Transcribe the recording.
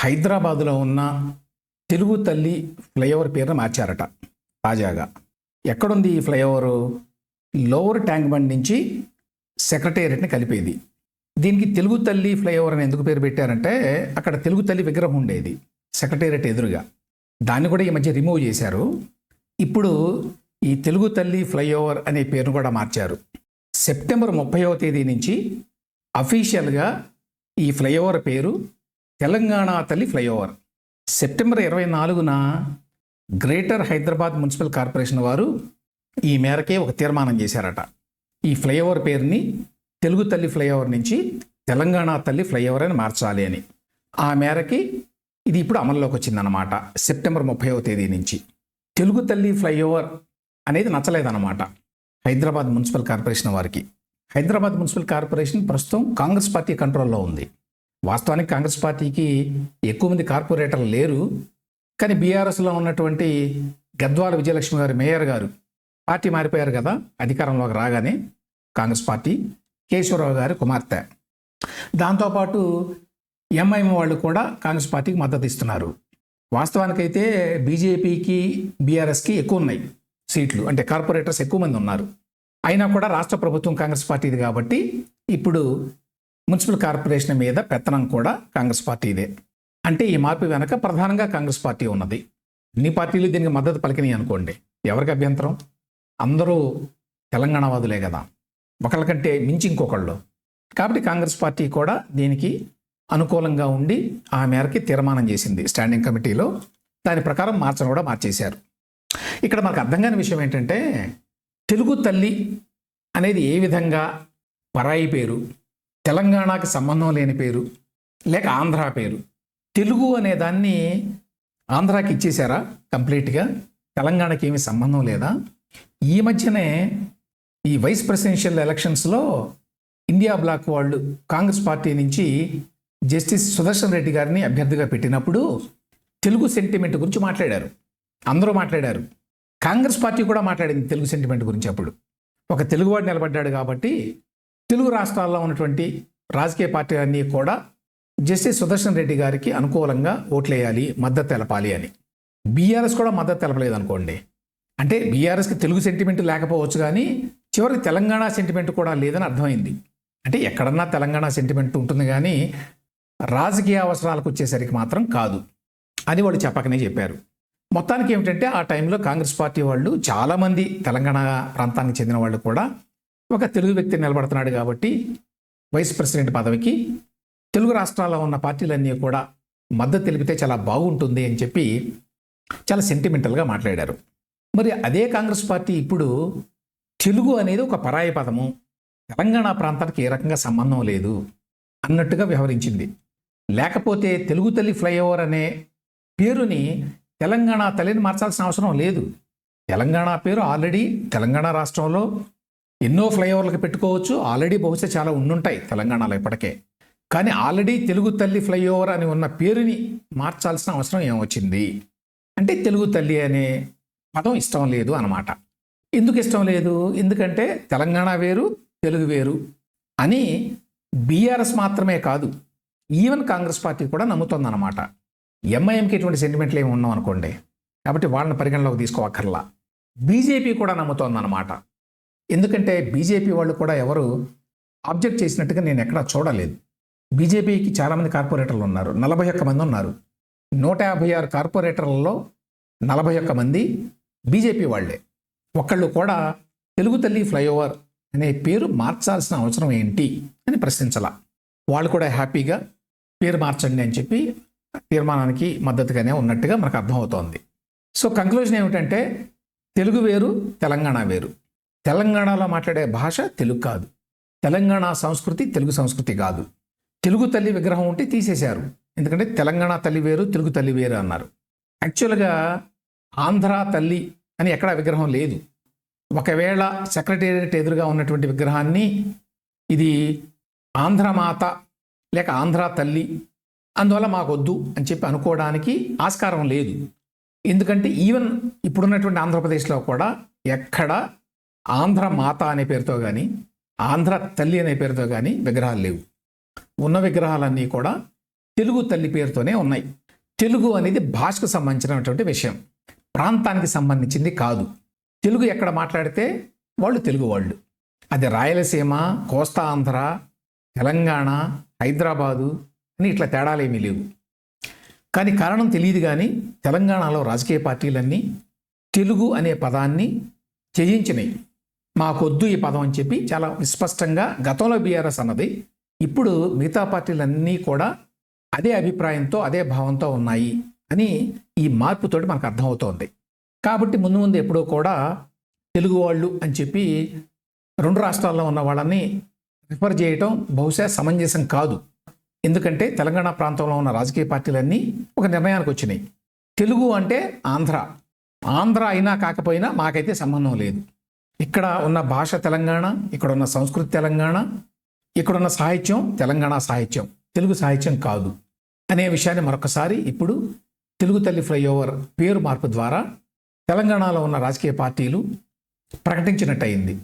హైదరాబాదులో ఉన్న తెలుగు తల్లి ఫ్లైఓవర్ పేరును మార్చారట తాజాగా. ఎక్కడుంది ఈ ఫ్లైఓవరు? లోవర్ ట్యాంక్ బండ్ నుంచి సెక్రటేరియట్ని కలిపేది. దీనికి తెలుగు తల్లి ఫ్లైఓవర్ అని ఎందుకు పేరు పెట్టారంటే అక్కడ తెలుగు తల్లి విగ్రహం ఉండేది సెక్రటేరియట్ ఎదురుగా. దాన్ని కూడా ఈ మధ్య రిమూవ్ చేశారు. ఇప్పుడు ఈ తెలుగు తల్లి ఫ్లైఓవర్ అనే పేరును కూడా మార్చారు. సెప్టెంబర్ ముప్పైవ తేదీ నుంచి అఫీషియల్గా ఈ ఫ్లైఓవర్ పేరు తెలంగాణ తల్లి ఫ్లైఓవర్. సెప్టెంబర్ ఇరవై నాలుగున గ్రేటర్ హైదరాబాద్ మున్సిపల్ కార్పొరేషన్ వారు ఈ మేరకే ఒక తీర్మానం చేశారట. ఈ ఫ్లైఓవర్ పేరుని తెలుగు తల్లి ఫ్లైఓవర్ నుంచి తెలంగాణ తల్లి ఫ్లైఓవర్ అని మార్చాలి అని. ఆ మేరకి ఇది ఇప్పుడు అమల్లోకి వచ్చిందనమాట సెప్టెంబర్ ముప్పైవ తేదీ నుంచి. తెలుగు తల్లి ఫ్లైఓవర్ అనేది నచ్చలేదన్నమాట హైదరాబాద్ మున్సిపల్ కార్పొరేషన్ వారికి. హైదరాబాద్ మున్సిపల్ కార్పొరేషన్ ప్రస్తుతం కాంగ్రెస్ పార్టీ కంట్రోల్లో ఉంది. వాస్తవానికి కాంగ్రెస్ పార్టీకి ఎక్కువ మంది కార్పొరేటర్లు లేరు కానీ బీఆర్ఎస్లో ఉన్నటువంటి గద్వాల విజయలక్ష్మి గారు మేయర్ గారు పార్టీ మారిపోయారు కదా అధికారంలోకి రాగానే కాంగ్రెస్ పార్టీ కేశవరావు గారి కుమార్తె. దాంతోపాటు ఎంఐఎం వాళ్ళు కూడా కాంగ్రెస్ పార్టీకి మద్దతు ఇస్తున్నారు. వాస్తవానికైతే బీజేపీకి బీఆర్ఎస్కి ఎక్కువ ఉన్నాయి సీట్లు అంటే కార్పొరేటర్స్ ఎక్కువ మంది ఉన్నారు. అయినా కూడా రాష్ట్ర ప్రభుత్వం కాంగ్రెస్ పార్టీది కాబట్టి ఇప్పుడు మున్సిపల్ కార్పొరేషన్ మీద పెత్తనం కూడా కాంగ్రెస్ పార్టీదే అంటే ఈ మార్పు వెనక ప్రధానంగా కాంగ్రెస్ పార్టీ ఉన్నది. అన్ని పార్టీలు దీనికి మద్దతు పలికినాయి అనుకోండి. ఎవరికి అభ్యంతరం? అందరూ తెలంగాణవాదులే కదా. కదా ఒకళ్ళకంటే మించి ఇంకొకళ్ళు. కాబట్టి కాంగ్రెస్ పార్టీ కూడా దీనికి అనుకూలంగా ఉండి ఆ మేరకి తీర్మానం చేసింది. స్టాండింగ్ కమిటీలో దాని ప్రకారం మార్చను కూడా మార్చేశారు. ఇక్కడ మనకు అర్థం కాని విషయం ఏంటంటే తెలుగు తల్లి అనేది ఏ విధంగా పరాయి పేరు తెలంగాణకి సంబంధం లేని పేరు లేక ఆంధ్ర పేరు. తెలుగు అనే దాన్ని ఆంధ్రాకి ఇచ్చేశారా కంప్లీట్గా? తెలంగాణకి ఏమీ సంబంధం లేదా? ఈ మధ్యనే ఈ వైస్ ప్రెసిడెన్షియల్ ఎలక్షన్స్లో ఇండియా బ్లాక్ వాళ్ళు కాంగ్రెస్ పార్టీ నుంచి జస్టిస్ సుదర్శన్ రెడ్డి గారిని అభ్యర్థిగా పెట్టినప్పుడు తెలుగు సెంటిమెంట్ గురించి మాట్లాడారు. అందరూ మాట్లాడారు. కాంగ్రెస్ పార్టీ కూడా మాట్లాడింది తెలుగు సెంటిమెంట్ గురించి అప్పుడు. ఒక తెలుగువాడు నిలబడ్డాడు కాబట్టి తెలుగు రాష్ట్రాల్లో ఉన్నటువంటి రాజకీయ పార్టీలన్నీ కూడా జస్టిస్ సుదర్శన్ రెడ్డి గారికి అనుకూలంగా ఓట్లేయాలి మద్దతు తెలపాలి అని. బీఆర్ఎస్ కూడా మద్దతు తెలపలేదు అనుకోండి. అంటే బీఆర్ఎస్కి తెలుగు సెంటిమెంట్ లేకపోవచ్చు కానీ చివరికి తెలంగాణ సెంటిమెంట్ కూడా లేదని అర్థమైంది. అంటే ఎక్కడన్నా తెలంగాణ సెంటిమెంట్ ఉంటుంది కానీ రాజకీయ అవసరాలకు వచ్చేసరికి మాత్రం కాదు అని వాళ్ళు చెప్పకనే చెప్పారు. మొత్తానికి ఏమిటంటే ఆ టైంలో కాంగ్రెస్ పార్టీ వాళ్ళు చాలామంది తెలంగాణ ప్రాంతానికి చెందిన వాళ్ళు కూడా ఒక తెలుగు వ్యక్తి నిలబడుతున్నాడు కాబట్టి వైస్ ప్రెసిడెంట్ పదవికి తెలుగు రాష్ట్రాల్లో ఉన్న పార్టీలన్నీ కూడా మద్దతు తెలిపితే చాలా బాగుంటుంది అని చెప్పి చాలా సెంటిమెంటల్గా మాట్లాడారు. మరి అదే కాంగ్రెస్ పార్టీ ఇప్పుడు తెలుగు అనేది ఒక పరాయి పదము. తెలంగాణ ప్రాంతానికి ఏ రకంగా సంబంధం లేదు అన్నట్టుగా వ్యవహరించింది. లేకపోతే తెలుగు తల్లి ఫ్లైఓవర్ అనే పేరుని తెలంగాణ తల్లిని మార్చాల్సిన అవసరం లేదు. తెలంగాణ పేరు ఆల్రెడీ తెలంగాణ రాష్ట్రంలో ఎన్నో ఫ్లైఓవర్లకు పెట్టుకోవచ్చు. ఆల్రెడీ బహుశా చాలా ఉండుంటాయి తెలంగాణలో ఇప్పటికే. కానీ ఆల్రెడీ తెలుగు తల్లి ఫ్లైఓవర్ అని ఉన్న పేరుని మార్చాల్సిన అవసరం ఏమొచ్చింది? అంటే తెలుగు తల్లి అనే పదం ఇష్టం లేదు అనమాట ఎందుకు ఇష్టం లేదు? ఎందుకంటే తెలంగాణ వేరు తెలుగు వేరు అని బీఆర్ఎస్ మాత్రమే కాదు ఈవెన్ కాంగ్రెస్ పార్టీ కూడా నమ్ముతోందన్నమాట. ఎంఐఎంకి ఎటువంటి సెంటిమెంట్లు ఏమి ఉన్నాం అనుకోండి కాబట్టి వాళ్ళని పరిగణలోకి తీసుకోవక్కర్లా బీజేపీ కూడా నమ్ముతోందన్నమాట. ఎందుకంటే బీజేపీ వాళ్ళు కూడా ఎవరు ఆబ్జెక్ట్ చేసినట్టుగా నేను ఎక్కడా చూడలేదు. బీజేపీకి చాలామంది కార్పొరేటర్లు ఉన్నారు. నలభై ఒక్క మంది ఉన్నారు. నూట యాభై ఆరు కార్పొరేటర్లలో నలభై ఒక్క మంది బీజేపీ వాళ్ళే. ఒకళ్ళు కూడా తెలుగు తల్లి ఫ్లైఓవర్ అనే పేరు మార్చాల్సిన అవసరం ఏంటి అని ప్రశ్నించాల. వాళ్ళు కూడా హ్యాపీగా పేరు మార్చండి అని చెప్పి తీర్మానానికి మద్దతుగానే ఉన్నట్టుగా మనకు అర్థమవుతోంది. సో కంక్లూజన్ ఏమిటంటే తెలుగు వేరు తెలంగాణ వేరు. తెలంగాణలో మాట్లాడే భాష తెలుగు కాదు. తెలంగాణ సంస్కృతి తెలుగు సంస్కృతి కాదు. తెలుగు తల్లి విగ్రహం ఉంటే తీసేశారు. ఎందుకంటే తెలంగాణ తల్లి వేరు తెలుగు తల్లి వేరు అన్నారు. యాక్చువల్గా ఆంధ్ర తల్లి అని ఎక్కడా విగ్రహం లేదు. ఒకవేళ సెక్రటేరియట్ ఎదురుగా ఉన్నటువంటి విగ్రహాన్ని ఇది ఆంధ్రమాత లేక ఆంధ్ర తల్లి అందువల్ల మాకొద్దు అని చెప్పి అనుకోవడానికి ఆస్కారం లేదు. ఎందుకంటే ఈవెన్ ఇప్పుడున్నటువంటి ఆంధ్రప్రదేశ్లో కూడా ఎక్కడ ఆంధ్ర మాత అనే పేరుతో కానీ ఆంధ్ర తల్లి అనే పేరుతో కానీ విగ్రహాలు లేవు. ఉన్న విగ్రహాలన్నీ కూడా తెలుగు తల్లి పేరుతోనే ఉన్నాయి. తెలుగు అనేది భాషకు సంబంధించినటువంటి విషయం. ప్రాంతానికి సంబంధించింది కాదు. తెలుగు ఎక్కడ మాట్లాడితే వాళ్ళు తెలుగు వాళ్ళు. అది రాయలసీమ కోస్తా ఆంధ్ర తెలంగాణ హైదరాబాదు అని ఇట్లా తేడాలేమీ లేవు. కానీ కారణం తెలియదు కానీ తెలంగాణలో రాజకీయ పార్టీలన్నీ తెలుగు అనే పదాన్ని చేయించినాయి మాకొద్దు ఈ పదం అని చెప్పి చాలా విస్పష్టంగా గతంలో బీఆర్ఎస్ అన్నది. ఇప్పుడు మిగతా పార్టీలన్నీ కూడా అదే అభిప్రాయంతో అదే భావంతో ఉన్నాయి అని ఈ మార్పుతోటి మనకు అర్థమవుతోంది. కాబట్టి ముందు ముందు ఎప్పుడూ కూడా తెలుగు వాళ్ళు అని చెప్పి రెండు రాష్ట్రాల్లో ఉన్న వాళ్ళని రిఫర్ చేయటం బహుశా సమంజసం కాదు. ఎందుకంటే తెలంగాణ ప్రాంతంలో ఉన్న రాజకీయ పార్టీలన్నీ ఒక నిర్ణయానికి వచ్చినాయి. తెలుగు అంటే ఆంధ్ర. ఆంధ్ర అయినా కాకపోయినా మాకైతే సంబంధం లేదు. ఇక్కడ ఉన్న భాష తెలంగాణ ఇక్కడ ఉన్న సంస్కృతి తెలంగాణ ఇక్కడ ఉన్న సాహిత్యం తెలంగాణ సాహిత్యం. తెలుగు సాహిత్యం కాదు అనే విషయాన్ని మరొకసారి ఇప్పుడు తెలుగు తల్లి ఫ్లైఓవర్ పేరు మార్పు ద్వారా తెలంగాణలో ఉన్న రాజకీయ పార్టీలు ప్రకటించినట్టయింది.